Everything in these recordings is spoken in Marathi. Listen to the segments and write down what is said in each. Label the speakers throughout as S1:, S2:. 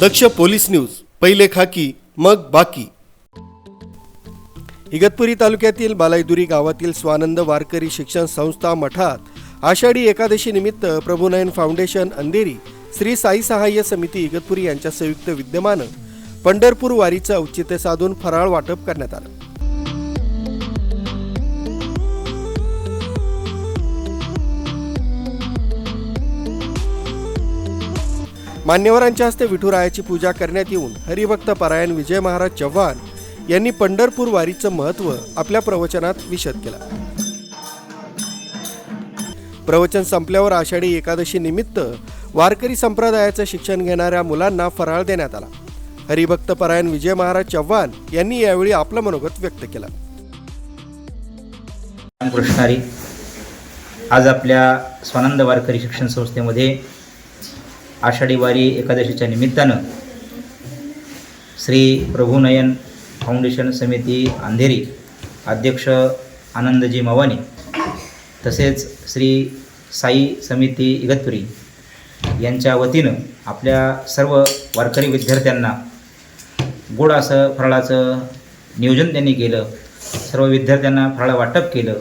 S1: दक्ष पोलीस न्यूज पहिले खाकी मग बाकी. इगतपुरी तालुक्यातील बालायदुरी गावातील स्वानंद वारकरी शिक्षण संस्था मठात आषाढी एकादशी निमित्त प्रभुनयन फाउंडेशन अंधेरी श्री साई सहाय्य समिती इगतपुरी यांच्या संयुक्त विद्यमानं पंढरपूर वारीचं औचित्य साधून फराळ वाटप करण्यात आलं. मान्यवरांच्या हस्ते विठुरायाची पूजा करण्यात येऊन हरिभक्त परायण विजय महाराज चव्हाण यांनी पंढरपूर वारीचं महत्त्व आपल्या प्रवचनात विशद केलं. प्रवचन संपल्यावर आषाढी एकादशी निमित्त वारकरी संप्रदायाचं शिक्षण घेणाऱ्या मुलांना फराळ देण्यात आला. हरिभक्त परायण विजय महाराज चव्हाण यांनी यावेळी आपलं मनोगत व्यक्त केलं.
S2: कृष्णारी आज आपल्या स्वानंद वारकरी शिक्षण संस्थेमध्ये आषाढी वारी एकादशीच्या निमित्तानं श्री प्रभुनयन फाउंडेशन समिती अंधेरी अध्यक्ष आनंदजी मवानी तसेच श्री साई समिती इगतपुरी यांच्या वतीनं आपल्या सर्व वारकरी विद्यार्थ्यांना गोड असं फराळाचं नियोजन त्यांनी केलं. सर्व विद्यार्थ्यांना फराळ वाटप केलं.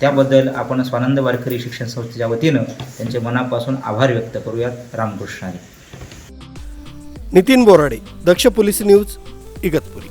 S2: त्याबद्दल आपण स्वानंद वारकरी शिक्षण संस्थेच्या वतीनं त्यांचे मनापासून आभार व्यक्त करूयात. रामकृष्णाने
S1: नितीन बोराडे दक्ष पोलीस न्यूज इगतपुरी.